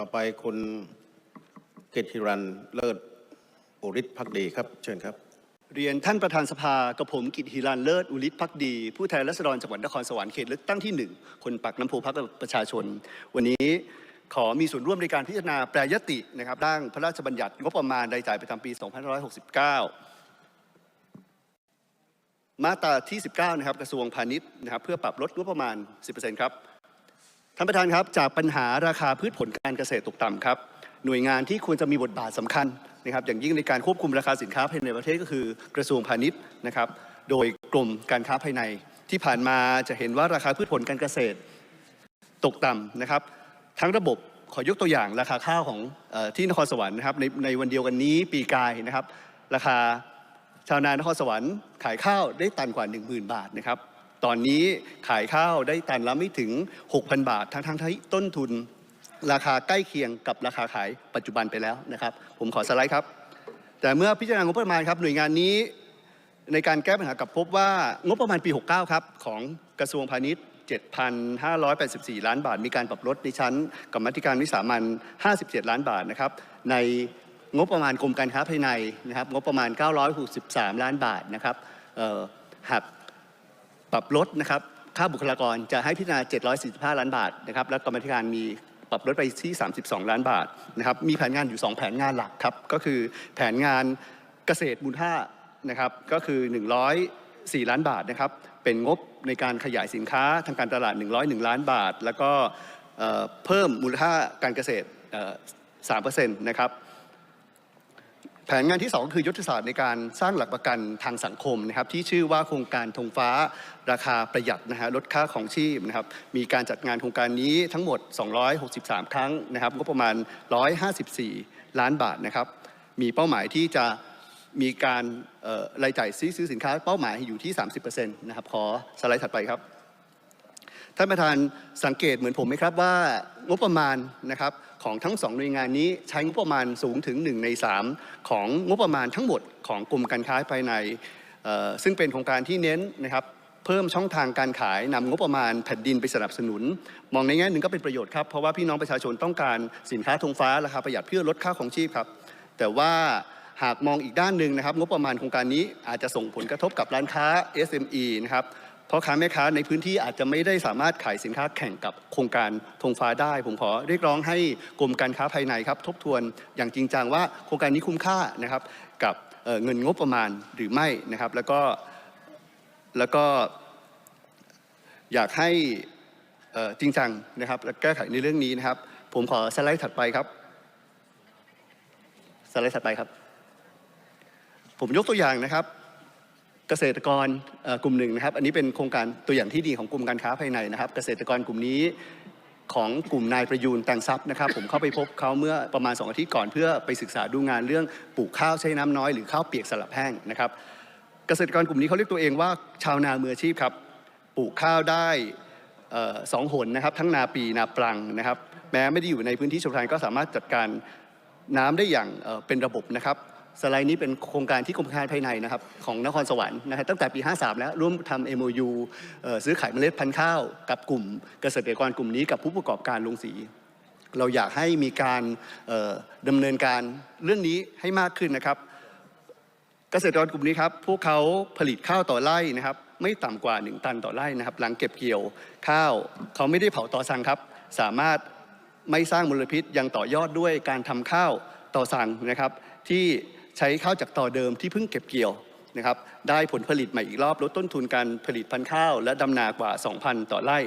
ต่อไปคุณเกติรันเลิศโอริศพักดีครับ เชิญครับ เรียนท่านประธานสภากับผมกิตฮิรันเลิศอุลิศพักดี ผู้แทนราษฎรจังหวัดนครสวรรค์เขตเลือกตั้งที่หนึ่งคนปักน้ำโพพักประชาชน วันนี้ขอมีส่วนร่วมในการพิจารณาแปรยตินะครับร่างพระราชบัญญัติงบประมาณรายจ่ายประจำปี 2569 มาตราที่ 19 นะครับกระทรวงพาณิชย์นะครับเพื่อปรับลดงบประมาณ 10%ครับ ท่านประธานครับจากปัญหาราคาพืชผลการเกษตรตกต่ำครับ หน่วยงานที่ควรจะมีบทบาทสำคัญนะครับ อย่างยิ่งในการควบคุมราคาสินค้าภายในประเทศก็คือกระทรวงพาณิชย์นะครับ โดยกรมการค้าภายใน ที่ผ่านมาจะเห็นว่าราคาพืชผลการเกษตรตกต่ำนะครับ ทั้งระบบขอยกตัวอย่างราคาข้าวของออที่นครสวรรค์นะครับในในวันเดียวกันนี้ปีกายนะครับ ราคาชาวนานครสวรรค์ขายข้าวได้ตันกว่า 10,000 บาทนะครับ ตอนนี้ขายข้าวได้ตันละไม่ถึง 6,000 บาท ทั้งทั้งที่ต้นทุน ราคาใกล้เคียงกับราคาขายปัจจุบันไปแล้วนะครับ ผมขอสไลด์ครับ แต่เมื่อพิจารณางบประมาณครับหน่วยงานนี้ในการแก้ปัญหากับพบว่างบประมาณปี 69 ครับ ของกระทรวงพาณิชย์ 7,584 ล้านบาท มีการปรับลดในชั้นกรรมธิการวิสามัน57 ล้านบาทนะครับ ในงบประมาณกรมการค้าภายในนะครับ งบประมาณ 963 ล้านบาทนะครับหัก ปรับลดนะครับค่าบุคลากรจะให้พิจารณา 745 ล้านบาทนะครับและกรรมธิการมีปรับลดไปที่ 32 ล้านบาทนะครับมีแผนงานอยู่ 2 แผนงานหลักครับก็คือแผนงานเกษตรมูลค่านะครับก็คือ 104 ล้านบาทนะครับเป็นงบในการขยายสินค้าทางการตลาด 101 ล้านบาท แล้วก็เพิ่มมูลค่าการเกษตรเอ่อ3%นะครับ แผนงานที่ 2 คือยุทธศาสตร์ในการสร้างหลักประกันทางสังคมนะครับที่ชื่อว่าโครงการธงฟ้าราคาประหยัดนะฮะลดค่าของชีพนะครับมีการจัดงานโครงการนี้ทั้งหมด 263 ครั้งนะครับงบประมาณ 154 ล้านบาทนะครับมีเป้าหมายที่จะมีการรายจ่ายซื้อซื้อสินค้าเป้าหมายอยู่ที่ 30%นะครับขอสไลด์ถัดไปครับท่านประธานสังเกตเหมือนผมไหมครับว่างบประมาณนะครับ ของทั้งสองหน่วยงานนี้ใช้งบประมาณสูงถึง 1 ใน 3 ของงบประมาณทั้งหมดของกรมการค้าภายใน ซึ่งเป็นโครงการที่เน้นนะครับเพิ่มช่องทางการขายนำงบประมาณแผ่นดินไปสนับสนุน มองในแง่หนึ่งก็เป็นประโยชน์ครับ เพราะว่าพี่น้องประชาชนต้องการสินค้าธงฟ้าราคาประหยัดเพื่อลดค่าของชีพครับ แต่ว่าหากมองอีกด้านหนึ่งนะครับ งบประมาณโครงการนี้อาจจะส่งผลกระทบกับร้านค้า SME นะครับ พราะค้าแม่ค้าในพื้นที่อาจจะไม่ได้สามารถขายสินค้าแข่งกับโครงการธงฟ้าได้ ผมขอเรียกร้องให้กรมการค้าภายในครับ ทบทวนอย่างจริงจังว่าโครงการนี้คุ้มค่านะครับกับเเงินงบประมาณหรือไม่นะครับ แล้วก็แล้วก็อยากให้จริงจังนะครับและแก้ไขในเรื่องนี้นะครับ ผมขอสไลด์ถัดไปครับ สไลด์ถัดไปครับ ผมยกตัวอย่างนะครับ เกษตรกรกลุ่มหนึ่งนะครับ อันนี้เป็นโครงการตัวอย่างที่ดีของกลุ่มการค้าภายในนะครับ เกษตรกรกลุ่มนี้ของกลุ่มนายประยูนแต่งทรัพย์นะครับ ผมเข้าไปพบเขาเมื่อประมาณ 2 อาทิตย์ก่อนเพื่อไปศึกษาดูงานเรื่องปลูกข้าวใช้น้ำน้อยหรือข้าวเปียกสลับแห้งนะครับ เกษตรกรกลุ่มนี้เขาเรียกตัวเองว่าชาวนามืออาชีพครับปลูกข้าวได้สองหนนะครับ ทั้งนาปีนาปลังนะครับ แม้ไม่ได้อยู่ในพื้นที่ชลประทานก็สามารถจัดการน้ำได้อย่างเป็นระบบนะครับ สไลด์นี้เป็นโครงการที่กรมการภายในนะครับของนครสวรรค์นะครับตั้งแต่ปี 53 แล้วร่วมทำ MOU เอ่อซื้อขายเมล็ดพันธุ์ข้าว กับกลุ่มเกษตรกรกลุ่มนี้กับผู้ประกอบการลงสี เราอยากให้มีการเอ่อดำเนินการเรื่องนี้ให้มากขึ้นนะครับ เกษตรกรกลุ่มนี้ครับพวกเขาผลิตข้าวต่อไร่นะครับ ไม่ต่ำกว่า 1 ตันต่อไร่นะครับ หลังเก็บเกี่ยวข้าวเขาไม่ได้เผาต่อสั่งครับ สามารถไม่สร้างมลพิษยังต่อยอดด้วยการทำข้าวต่อสั่งนะครับที่ ใช้ข้าวจากต่อเดิมที่เพิ่งเก็บเกี่ยวนะครับได้ผลผลิตใหม่อีกรอบลดต้นทุนการผลิตพันธุ์ข้าว และดำนากว่า 2,000 ต่อไร่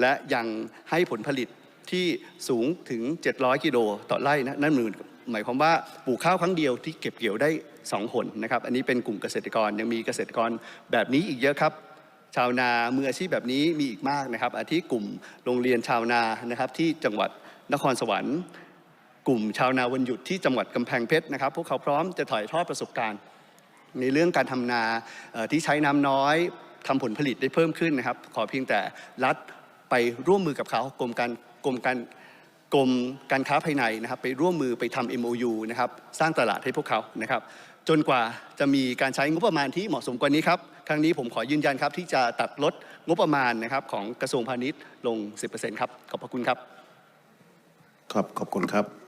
และยังให้ผลผลิตที่สูงถึง 700 กิโลต่อไร่นะนั่นหมายหมายความว่าปลูกข้าวครั้งเดียวที่เก็บเกี่ยวได้2หนนะครับอันนี้เป็นกลุ่มเกษตรกรยังมีเกษตรกรแบบนี้อีกเยอะครับ ชาวนามืออาชีพแบบนี้มีอีกมากนะครับอาทิกลุ่มโรงเรียนชาวนานะครับที่จังหวัดนครสวรรค์ กลุ่มชาวนาวันหยุดที่จังหวัดกำแพงเพชรนะครับ พวกเขาพร้อมจะถ่ายทอดประสบการณ์ ในเรื่องการทำนาที่ใช้น้ำน้อยทำผลผลิตได้เพิ่มขึ้นนะครับ ขอเพียงแต่รัฐไปร่วมมือกับเขากรมการกรมการกรมการค้าภายในนะครับ ไปร่วมมือไปทำ MOU นะครับสร้างตลาดให้พวกเขานะครับ จนกว่าจะมีการใช้งบประมาณที่เหมาะสมกว่านี้ครับครั้งนี้ผมขอยืนยันครับ ที่จะตัดลดงบประมาณนะครับของกระทรวงพาณิชย์ลง 10%ครับ ขอบพระคุณครับ ครับขอบคุณครับ